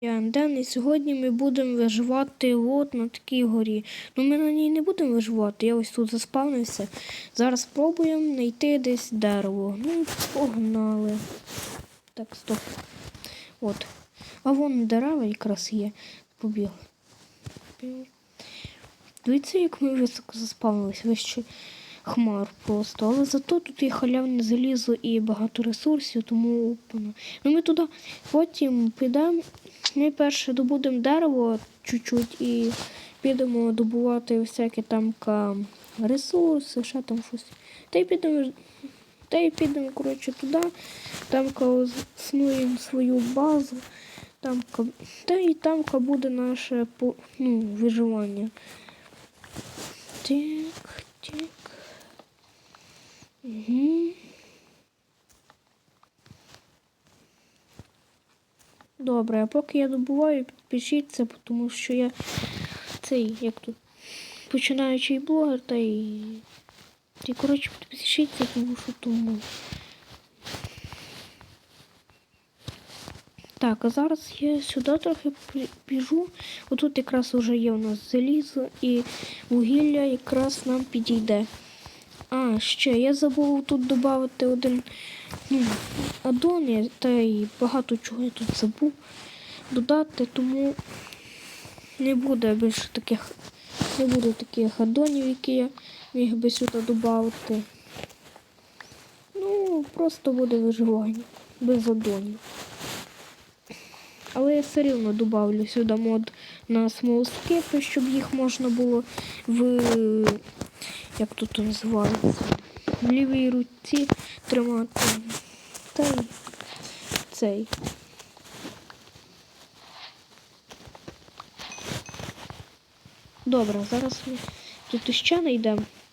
Я Анден, і сьогодні ми будемо виживати от на такій горі. Ну ми на ній не будемо виживати, я ось тут заспавнився. Зараз спробуємо знайти десь дерево. Ну, погнали. Так, стоп. От. А вон дерева якраз є. Побігли. Дивіться, як ми високо заспавнилися, вище хмар просто. Але зато тут є халявне залізо і багато ресурсів, тому опана. Ну ми туди потім підемо. Ми перше добудемо дерево чуть-чуть і підемо добувати всякі там ресурси, ще там щось. Та й підемо, та й підемо, коротше, туди, там ка снуємо свою базу, там та й там буде наше ну, виживання. Так, так. Угу. Добре, а поки я добуваю, підпишіться, тому що я цей, як тут, починаючий блогер, та й. І, коротше, підпишіться, тому що тому. Так, а зараз я сюди трохи біжу. Отут якраз вже є у нас залізо і вугілля якраз нам підійде. А, ще я забув тут додати один ну, аддон, та й багато чого я тут забув додати, тому не буде більше таких, не буде таких аддонів, які я міг би сюди додати. Ну, просто буде виживання без аддонів. Але я все рівно додавлю сюди мод на смолскипи, щоб їх можна було в як тут називається, в лівій руці тримати. Та й цей. Добре, зараз ми тут іще знайдемо